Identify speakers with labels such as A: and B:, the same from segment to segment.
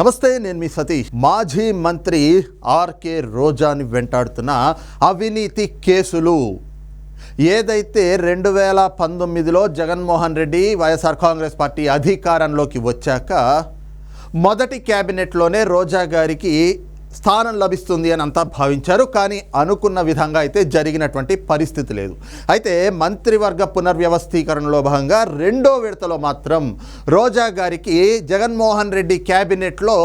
A: నమస్తే నేను మీ సతీష్. మాజీ మంత్రి ఆర్కే రోజాని వెంటాడుతున్న అవినీతి కేసులు. ఏదైతే రెండు వేల పంతొమ్మిదిలో జగన్మోహన్ రెడ్డి వైఎస్ఆర్ కాంగ్రెస్ పార్టీ అధికారంలోకి వచ్చాక మొదటి క్యాబినెట్లోనే రోజా గారికి స్థానం లభిస్తుంది అని అంతా భావించారు కానీ అనుకున్న విధంగా అయితే జరిగినటువంటి పరిస్థితి లేదు. అయితే మంత్రివర్గ పునర్వ్యవస్థీకరణలో భాగంగా రెండో విడతలో మాత్రం రోజా గారికి జగన్మోహన్ రెడ్డి క్యాబినెట్లో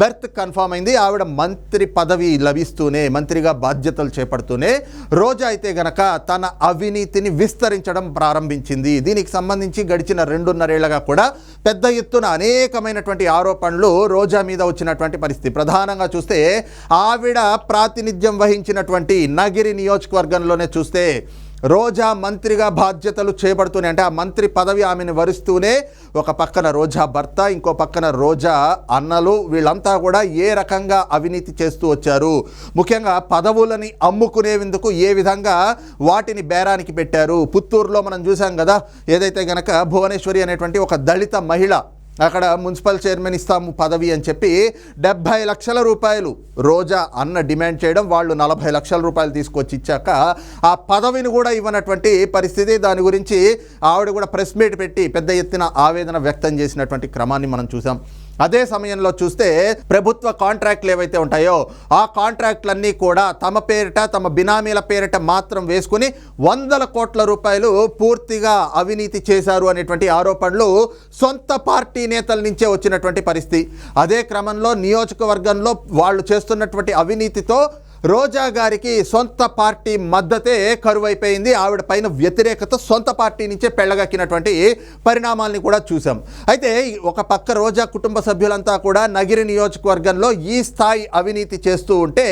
A: బెర్త్ కన్ఫామ్ అయింది. ఆవిడ మంత్రి పదవి లభిస్తూనే మంత్రిగా బాధ్యతలు చేపడుతూనే రోజా అయితే గనక తన అవినీతిని విస్తరించడం ప్రారంభించింది. దీనికి సంబంధించి గడిచిన రెండున్నరేళ్ళగా కూడా పెద్ద ఎత్తున అనేకమైనటువంటి ఆరోపణలు రోజా మీద వచ్చినటువంటి పరిస్థితి. ప్రధానంగా చూస్తే ఆవిడ ప్రాతినిధ్యం వహించినటువంటి నగిరి నియోజకవర్గంలోనే చూస్తే రోజా మంత్రిగా బాధ్యతలు చేపడుతూనే అంటే ఆ మంత్రి పదవి ఆమెను వరిస్తూనే ఒక పక్కన రోజా భర్త ఇంకో పక్కన రోజా అన్నలు వీళ్ళంతా కూడా ఏ రకంగా అవినీతి చేస్తూ వచ్చారు? ముఖ్యంగా పదవులని అమ్ముకునేందుకు ఏ విధంగా వాటిని బేరానికి పెట్టారు? పుత్తూరులో మనం చూసాం కదా ఏదైతే గనక భువనేశ్వరి అనేటువంటి ఒక దళిత మహిళ అక్కడ మున్సిపల్ చైర్మన్ ఇస్తాము పదవి అని చెప్పి డెబ్భై లక్షల రూపాయలు రోజా అన్న డిమాండ్ చేయడం వాళ్ళు నలభై లక్షల రూపాయలు తీసుకొచ్చి ఇచ్చాక ఆ పదవిని కూడా ఇవ్వనటువంటి పరిస్థితి. దాని గురించి ఆవిడ కూడా ప్రెస్ మీట్ పెట్టి పెద్ద ఎత్తున ఆవేదన వ్యక్తం చేసినటువంటి క్రమాన్ని మనం చూసాం. అదే సమయంలో చూస్తే ప్రభుత్వ కాంట్రాక్ట్లు ఏవైతే ఉంటాయో ఆ కాంట్రాక్ట్లన్నీ కూడా తమ పేరిట తమ బినామీల పేరిట మాత్రం వేసుకుని వందల కోట్ల రూపాయలు పూర్తిగా అవినీతి చేశారు అనేటువంటి ఆరోపణలు సొంత పార్టీ నేతల నుంచే వచ్చినటువంటి పరిస్థితి. అదే క్రమంలో నియోజకవర్గంలో వాళ్ళు చేస్తున్నటువంటి అవినీతితో రోజా గారికి సొంత పార్టీ మద్దతే కరువైపోయింది. ఆవిడ పైన వ్యతిరేకత సొంత పార్టీ నుంచే పెళ్ళగక్కినటువంటి పరిణామాల్ని కూడా చూసాం అయితే ఒక పక్క రోజా కుటుంబ సభ్యులంతా కూడా నగిరి నియోజకవర్గంలో ఈ స్థాయి అవినీతి చేస్తూ ఉంటే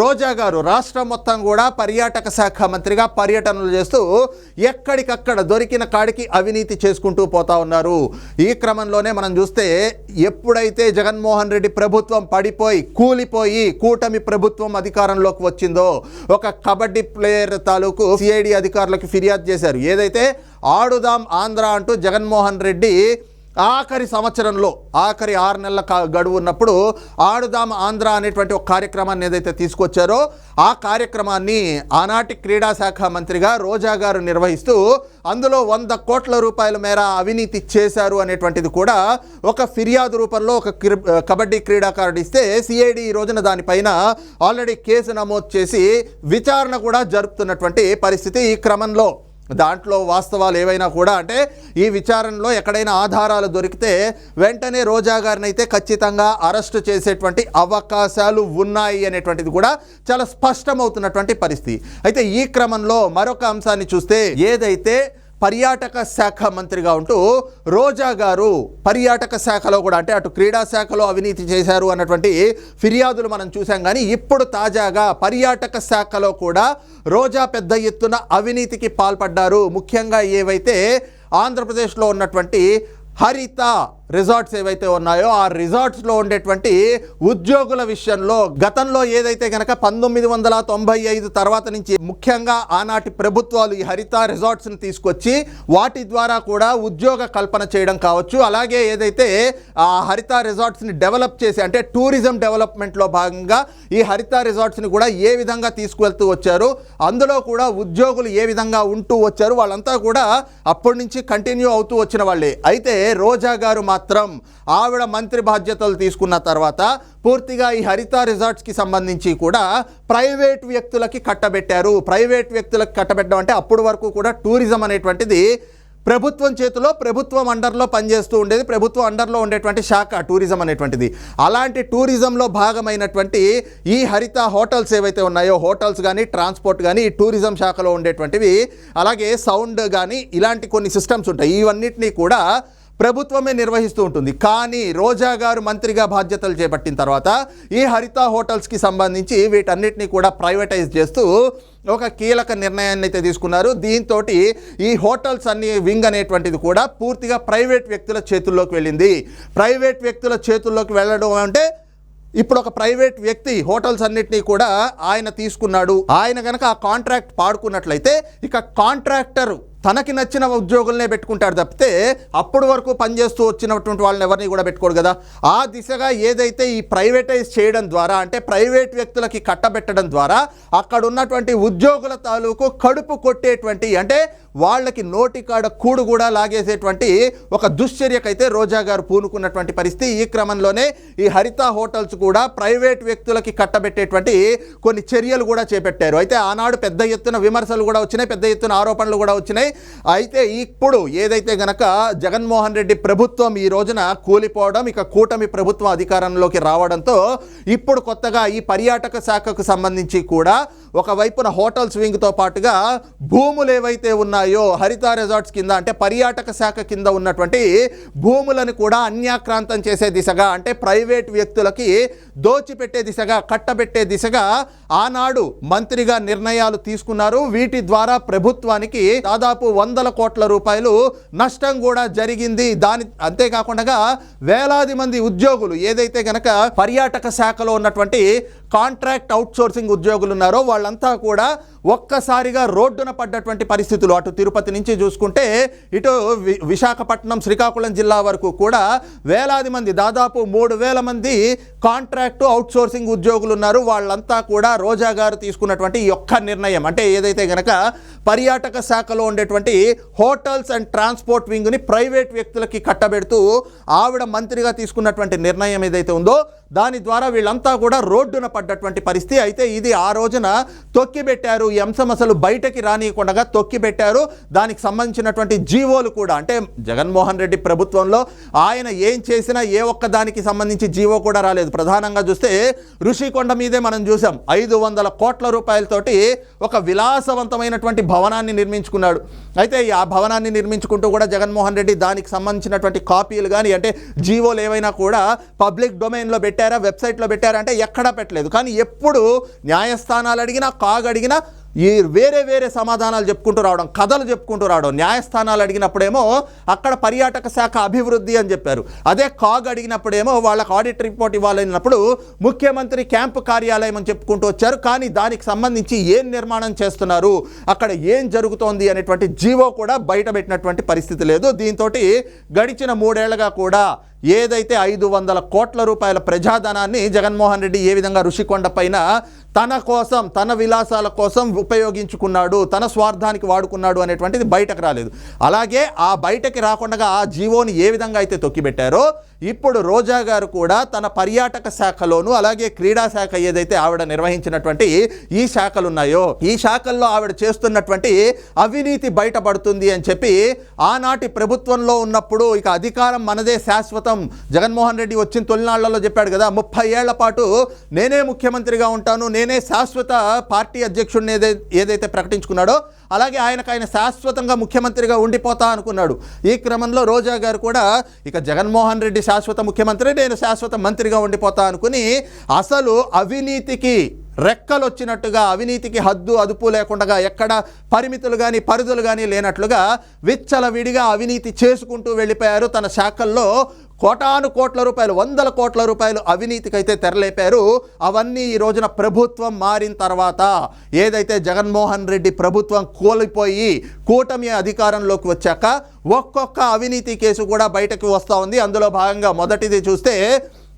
A: రోజా గారు రాష్ట్రం మొత్తం కూడా పర్యాటక శాఖ మంత్రిగా పర్యటనలు చేస్తూ ఎక్కడికక్కడ దొరికిన కాడికి అవినీతి చేసుకుంటూ పోతా ఉన్నారు. ఈ క్రమంలోనే మనం చూస్తే ఎప్పుడైతే జగన్మోహన్ రెడ్డి ప్రభుత్వం పడిపోయి కూలిపోయి కూటమి ప్రభుత్వం అధికారంలోకి వచ్చిందో ఒక కబడ్డీ ప్లేయర్ తాలూకు సిఐడి అధికారులకు ఫిర్యాదు చేశారు. ఏదైతే ఆడుదాం ఆంధ్ర అంటూ జగన్మోహన్ రెడ్డి ఆఖరి సంవత్సరంలో ఆఖరి ఆరు నెలల గడువు ఉన్నప్పుడు ఆడుదాం ఆంధ్ర అనేటువంటి ఒక కార్యక్రమాన్ని ఏదైతే తీసుకొచ్చారో ఆ కార్యక్రమాన్ని ఆనాటి క్రీడా శాఖ మంత్రిగా రోజా గారు నిర్వహిస్తూ అందులో వంద కోట్ల రూపాయల మేర అవినీతి చేశారు అనేటువంటిది కూడా ఒక ఫిర్యాదు రూపంలో ఒక క్రి- కబడ్డీ క్రీడాకారుడు ఇస్తే సిఐడి ఈ రోజున దానిపైన ఆల్రెడీ కేసు నమోదు చేసి విచారణ కూడా జరుపుతున్నటువంటి పరిస్థితి ఈ క్రమంలో. దాంట్లో వాస్తవాలు ఏవైనా కూడా అంటే ఈ విచారణలో ఎక్కడైనా ఆధారాలు దొరికితే వెంటనే రోజా గారిని అయితే ఖచ్చితంగా అరెస్టు చేసేటువంటి అవకాశాలు ఉన్నాయి అనేటువంటిది కూడా చాలా స్పష్టమవుతున్నటువంటి పరిస్థితి. అయితే ఈ క్రమంలో మరొక అంశాన్ని చూస్తే ఏదైతే పర్యాటక శాఖ మంత్రిగా ఉంటూ రోజా గారు పర్యాటక శాఖలో కూడా అంటే అటు క్రీడా శాఖలో అవినీతి చేశారు అన్నటువంటి ఫిర్యాదులు మనం చూసాం కానీ ఇప్పుడు తాజాగా పర్యాటక శాఖలో కూడా రోజా పెద్ద ఎత్తున అవినీతికి పాల్పడ్డారు. ముఖ్యంగా ఏవైతే ఆంధ్రప్రదేశ్లో ఉన్నటువంటి హరిత రిసార్ట్స్ ఏవైతే ఉన్నాయో ఆ రిజార్ట్స్లో ఉండేటువంటి ఉద్యోగుల విషయంలో గతంలో ఏదైతే కనుక పంతొమ్మిది వందల తొంభై ఐదు తర్వాత నుంచి ముఖ్యంగా ఆనాటి ప్రభుత్వాలు ఈ హరిత రిసార్ట్స్ని తీసుకొచ్చి వాటి ద్వారా కూడా ఉద్యోగ కల్పన చేయడం కావచ్చు. అలాగే ఏదైతే ఆ హరిత రిజార్ట్స్ని డెవలప్ చేసి అంటే టూరిజం డెవలప్మెంట్లో భాగంగా ఈ హరిత రిజార్ట్స్ని కూడా ఏ విధంగా తీసుకువెళ్తూ వచ్చారు అందులో కూడా ఉద్యోగులు ఏ విధంగా ఉంటూ వచ్చారు వాళ్ళంతా కూడా అప్పటి నుంచి కంటిన్యూ అవుతూ వచ్చిన వాళ్ళే. అయితే రోజా గారు మా మాత్రం ఆవిడ మంత్రి బాధ్యతలు తీసుకున్న తర్వాత పూర్తిగా ఈ హరిత రిసార్ట్స్కి సంబంధించి కూడా ప్రైవేట్ వ్యక్తులకి కట్టబెట్టారు. ప్రైవేట్ వ్యక్తులకు కట్టబెట్టడం అంటే అప్పటి వరకు కూడా టూరిజం అనేటువంటిది ప్రభుత్వం చేతిలో ప్రభుత్వం అండర్లో పనిచేస్తూ ఉండేది. ప్రభుత్వం అండర్లో ఉండేటువంటి శాఖ టూరిజం అనేటువంటిది. అలాంటి టూరిజంలో భాగమైనటువంటి ఈ హరిత హోటల్స్ ఏవైతే ఉన్నాయో హోటల్స్ కానీ ట్రాన్స్పోర్ట్ కానీ ఈ టూరిజం శాఖలో ఉండేటువంటివి అలాగే సౌండ్ కానీ ఇలాంటి కొన్ని సిస్టమ్స్ ఉంటాయి. ఇవన్నిటినీ కూడా ప్రభుత్వమే నిర్వహిస్తూ ఉంటుంది. కానీ రోజా గారు మంత్రిగా బాధ్యతలు చేపట్టిన తర్వాత ఈ హరిత హోటల్స్కి సంబంధించి వీటన్నిటిని కూడా ప్రైవేటైజ్ చేస్తూ ఒక కీలక నిర్ణయాన్ని అయితే తీసుకున్నారు. దీంతో ఈ హోటల్స్ అన్ని వింగ్ అనేటువంటిది కూడా పూర్తిగా ప్రైవేట్ వ్యక్తుల చేతుల్లోకి వెళ్ళింది. ప్రైవేట్ వ్యక్తుల చేతుల్లోకి వెళ్ళడం అంటే ఇప్పుడు ఒక ప్రైవేట్ వ్యక్తి హోటల్స్ అన్నిటినీ కూడా ఆయన తీసుకున్నాడు. ఆయన కనుక ఆ కాంట్రాక్ట్ పాడుకున్నట్లయితే ఇక కాంట్రాక్టరు తనకి నచ్చిన ఉద్యోగులనే పెట్టుకుంటాడు తప్పితే అప్పటి వరకు పనిచేస్తూ వచ్చినటువంటి వాళ్ళని ఎవరిని కూడా పెట్టుకోడు కదా. ఆ దిశగా ఏదైతే ఈ ప్రైవేటైజ్ చేయడం ద్వారా అంటే ప్రైవేట్ వ్యక్తులకి కట్టబెట్టడం ద్వారా అక్కడ ఉన్నటువంటి ఉద్యోగుల తాలూకు కడుపు కొట్టేటువంటి అంటే వాళ్ళకి నోటి కాడ కూడు కూడా లాగేసేటువంటి ఒక దుశ్చర్యకైతే రోజా గారు పూనుకున్నటువంటి పరిస్థితి. ఈ క్రమంలోనే ఈ హరిత హోటల్స్ కూడా ప్రైవేట్ వ్యక్తులకి కట్టబెట్టేటువంటి కొన్ని చర్యలు కూడా చేపట్టారు. అయితే ఆనాడు పెద్ద ఎత్తున విమర్శలు కూడా వచ్చినాయి పెద్ద ఎత్తున ఆరోపణలు కూడా వచ్చినాయి. అయితే ఇప్పుడు ఏదైతే గనక జగన్మోహన్ రెడ్డి ప్రభుత్వం ఈ రోజున కూలిపోవడం ఇక కూటమి ప్రభుత్వం అధికారంలోకి రావడంతో ఇప్పుడు కొత్తగా ఈ పర్యాటక శాఖకు సంబంధించి కూడా ఒకవైపున హోటల్ స్వింగ్తో పాటుగా భూములు ఏవైతే ఉన్నాయో హరిత రిసార్ట్స్ కింద అంటే పర్యాటక శాఖ కింద ఉన్నటువంటి భూములను కూడా అన్యాక్రాంతం చేసే దిశగా అంటే ప్రైవేట్ వ్యక్తులకి దోచిపెట్టే దిశగా కట్టబెట్టే దిశగా ఆనాడు మంత్రిగా నిర్ణయాలు తీసుకున్నారు. వీటి ద్వారా ప్రభుత్వానికి దాదాపు వందల కోట్ల రూపాయలు నష్టం కూడా జరిగింది. దాని అంతేకాకుండా వేలాది మంది ఉద్యోగులు ఏదైతే గనక పర్యాటక శాఖలో ఉన్నటువంటి కాంట్రాక్ట్ అవుట్సోర్సింగ్ ఉద్యోగులు ఉన్నారో వాళ్ళంతా కూడా ఒక్కసారిగా రోడ్డున పడ్డటువంటి పరిస్థితులు. అటు తిరుపతి నుంచి చూసుకుంటే ఇటు వి- విశాఖపట్నం శ్రీకాకుళం జిల్లా వరకు కూడా వేలాది మంది దాదాపు మూడు వేల మంది కాంట్రాక్టు అవుట్సోర్సింగ్ ఉద్యోగులు ఉన్నారు వాళ్ళంతా కూడా రోజా గారు తీసుకున్నటువంటి ఈ ఒక్క నిర్ణయం. అంటే ఏదైతే గనక పర్యాటక శాఖలో ఉండేటువంటి హోటల్స్ అండ్ ట్రాన్స్పోర్ట్ వింగ్ని ప్రైవేట్ వ్యక్తులకి కట్టబెడుతూ ఆవిడ మంత్రిగా తీసుకున్నటువంటి నిర్ణయం ఏదైతే ఉందో దాని ద్వారా వీళ్ళంతా కూడా రోడ్డున పడ్డటువంటి పరిస్థితి. అయితే ఇది ఆ రోజున తొక్కిబెట్టారు. ఈ అంశం అసలు బయటకి రానియకుండా తొక్కిపెట్టారు దానికి సంబంధించినటువంటి జీవోలు కూడా అంటే జగన్మోహన్ రెడ్డి ప్రభుత్వంలో ఆయన ఏం చేసినా ఏ ఒక్క దానికి సంబంధించి జీవో కూడా రాలేదు. ప్రధానంగా చూస్తే ఋషికొండ మీదే మనం చూసాం. ఐదు వందల కోట్ల రూపాయలతోటి ఒక విలాసవంతమైనటువంటి భవనాన్ని నిర్మించుకున్నాడు. అయితే ఆ భవనాన్ని నిర్మించుకుంటూ కూడా జగన్మోహన్ రెడ్డి దానికి సంబంధించినటువంటి కాపీలు కానీ అంటే జీవోలు ఏవైనా కూడా పబ్లిక్ డొమైన్లో పెట్టారా? వెబ్సైట్లో పెట్టారా? అంటే ఎక్కడా పెట్టలేదు. కానీ ఎప్పుడు న్యాయస్థానాలు అడిగినా కాగ్ అడిగినా ఈ వేరే వేరే సమాధానాలు చెప్పుకుంటూ రావడం కథలు చెప్పుకుంటూ రావడం న్యాయస్థానాలు అడిగినప్పుడేమో అక్కడ పర్యాటక శాఖ అభివృద్ధి అని చెప్పారు. అదే కాగ్ అడిగినప్పుడేమో వాళ్ళకి ఆడిట్ రిపోర్ట్ ఇవ్వాలన్నప్పుడు ముఖ్యమంత్రి క్యాంపు కార్యాలయం అని చెప్పుకుంటూ వచ్చారు. కానీ దానికి సంబంధించి ఏం నిర్మాణం చేస్తున్నారు? అక్కడ ఏం జరుగుతోంది అనేటువంటి జీవో కూడా బయట పెట్టినటువంటి పరిస్థితి లేదు. దీంతో గడిచిన మూడేళ్ళుగా కూడా ఏదైతే ఐదు వందల కోట్ల రూపాయల ప్రజాధనాన్ని జగన్మోహన్ రెడ్డి ఏ విధంగా ఋషికొండ పైన తన కోసం తన విలాసాల కోసం ఉపయోగించుకున్నాడు తన స్వార్థానికి వాడుకున్నాడు అనేటువంటిది బయటకు రాలేదు. అలాగే ఆ బయటకి రాకుండా ఆ జీవోని ఏ విధంగా అయితే తొక్కిపెట్టారో ఇప్పుడు రోజా గారు కూడా తన పర్యాటక శాఖలోను అలాగే క్రీడా శాఖ ఏదైతే ఆవిడ నిర్వహించినటువంటి ఈ శాఖలు ఉన్నాయో ఈ శాఖల్లో ఆవిడ చేస్తున్నటువంటి అవినీతి బయటపడుతుంది అని చెప్పి ఆనాటి ప్రభుత్వంలో ఉన్నప్పుడు ఇక అధికారం మనదే శాశ్వతం. జగన్మోహన్ రెడ్డి వచ్చిన తొలినాళ్ళలో చెప్పాడు కదా ముప్పై ఏళ్ళ పాటు నేనే ముఖ్యమంత్రిగా ఉంటాను నేను శాశ్వత పార్టీ అధ్యక్షుడిని ఏదై ఏదైతే ప్రకటించుకున్నాడో అలాగే ఆయనకు ఆయన శాశ్వతంగా ముఖ్యమంత్రిగా ఉండిపోతా అనుకున్నాడు. ఈ క్రమంలో రోజా గారు కూడా ఇక జగన్మోహన్ రెడ్డి శాశ్వత ముఖ్యమంత్రి నేను శాశ్వత మంత్రిగా ఉండిపోతా అనుకుని అసలు అవినీతికి రెక్కలు వచ్చినట్టుగా అవినీతికి హద్దు అదుపు లేకుండా ఎక్కడ పరిమితులు కానీ పరిధులు కానీ లేనట్లుగా విచ్చలవిడిగా అవినీతి చేసుకుంటూ వెళ్ళిపోయారు. తన శాఖల్లో కోటాను కోట్ల రూపాయలు వందల కోట్ల రూపాయలు అవినీతికైతే తెరలేపారు. అవన్నీ ఈ రోజున ప్రభుత్వం మారిన తర్వాత ఏదైతే జగన్మోహన్ రెడ్డి ప్రభుత్వం కోల్పోయి కూటమి అధికారంలోకి వచ్చాక ఒక్కొక్క అవినీతి కేసు కూడా బయటకు వస్తూ ఉంది. అందులో భాగంగా మొదటిది చూస్తే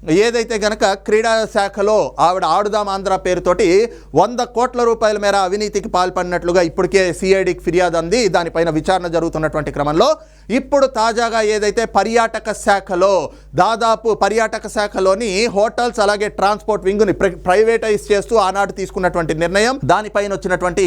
A: ఏదైతే గనక క్రీడా శాఖలో ఆవిడ ఆడుదాం ఆంధ్ర పేరుతోటి వంద కోట్ల రూపాయల మేర అవినీతికి పాల్పడినట్లుగా ఇప్పటికే సిఐడికి ఫిర్యాదు అంది. దానిపైన విచారణ జరుగుతున్నటువంటి క్రమంలో ఇప్పుడు తాజాగా ఏదైతే పర్యాటక శాఖలో దాదాపు పర్యాటక శాఖలోని హోటల్స్ అలాగే ట్రాన్స్పోర్ట్ వింగ్ని ప్ర- ప్రైవేటైజ్ చేస్తూ ఆనాడు తీసుకున్నటువంటి నిర్ణయం. దానిపైన వచ్చినటువంటి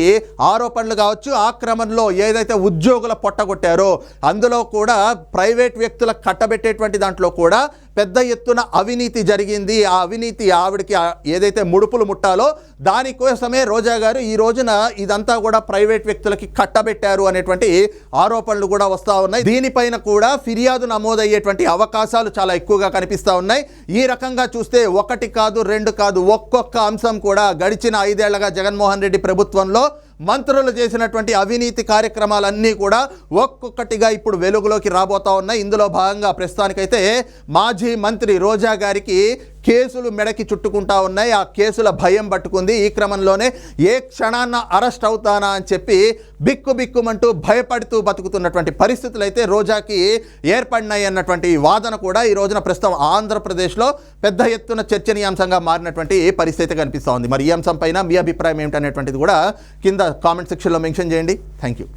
A: ఆరోపణలు కావచ్చు ఆ క్రమంలో ఏదైతే ఉద్యోగుల పొట్టగొట్టారో అందులో కూడా ప్రైవేట్ వ్యక్తుల కట్టబెట్టేటువంటి దాంట్లో కూడా పెద్ద ఎత్తున అవినీతి జరిగింది. ఆ అవినీతి ఆవిడకి ఏదైతే ముడుపులు ముట్టాలో దానికోసమే రోజా గారు ఈ రోజున ఇదంతా కూడా ప్రైవేట్ వ్యక్తులకి కట్టబెట్టారు అనేటువంటి ఆరోపణలు కూడా వస్తూ ఉన్నాయి. దీనిపైన కూడా ఫిర్యాదు నమోదయ్యేటువంటి అవకాశాలు చాలా ఎక్కువగా కనిపిస్తూ ఉన్నాయి. ఈ రకంగా చూస్తే ఒకటి కాదు రెండు కాదు ఒక్కొక్క అంశం కూడా గడిచిన ఐదేళ్ళగా జగన్మోహన్ రెడ్డి ప్రభుత్వంలో మంత్రులు చేసినటువంటి అవినీతి కార్యక్రమాలన్నీ కూడా ఒక్కొక్కటిగా ఇప్పుడు వెలుగులోకి రాబోతా ఉన్నాయి. ఇందులో భాగంగా ప్రస్తుతానికైతే మాజీ మంత్రి రోజా గారికి కేసులు మెడకి చుట్టుకుంటా ఉన్నాయి. ఆ కేసుల భయం పట్టుకుంది. ఈ క్రమంలోనే ఏ క్షణాన్న అరెస్ట్ అవుతానా అని చెప్పి బిక్కు బిక్కుమంటూ భయపడుతూ బతుకుతున్నటువంటి పరిస్థితులు అయితే రోజాకి ఏర్పడినాయి అన్నటువంటి వాదన కూడా ఈ రోజున ప్రస్తుతం ఆంధ్రప్రదేశ్లో పెద్ద ఎత్తున చర్చనీయాంశంగా మారినటువంటి పరిస్థితి కనిపిస్తూ ఉంది. మరి ఈ అంశం పైన మీ అభిప్రాయం ఏమిటనేటువంటిది కూడా కింద కామెంట్ సెక్షన్లో మెన్షన్ చేయండి. Thank you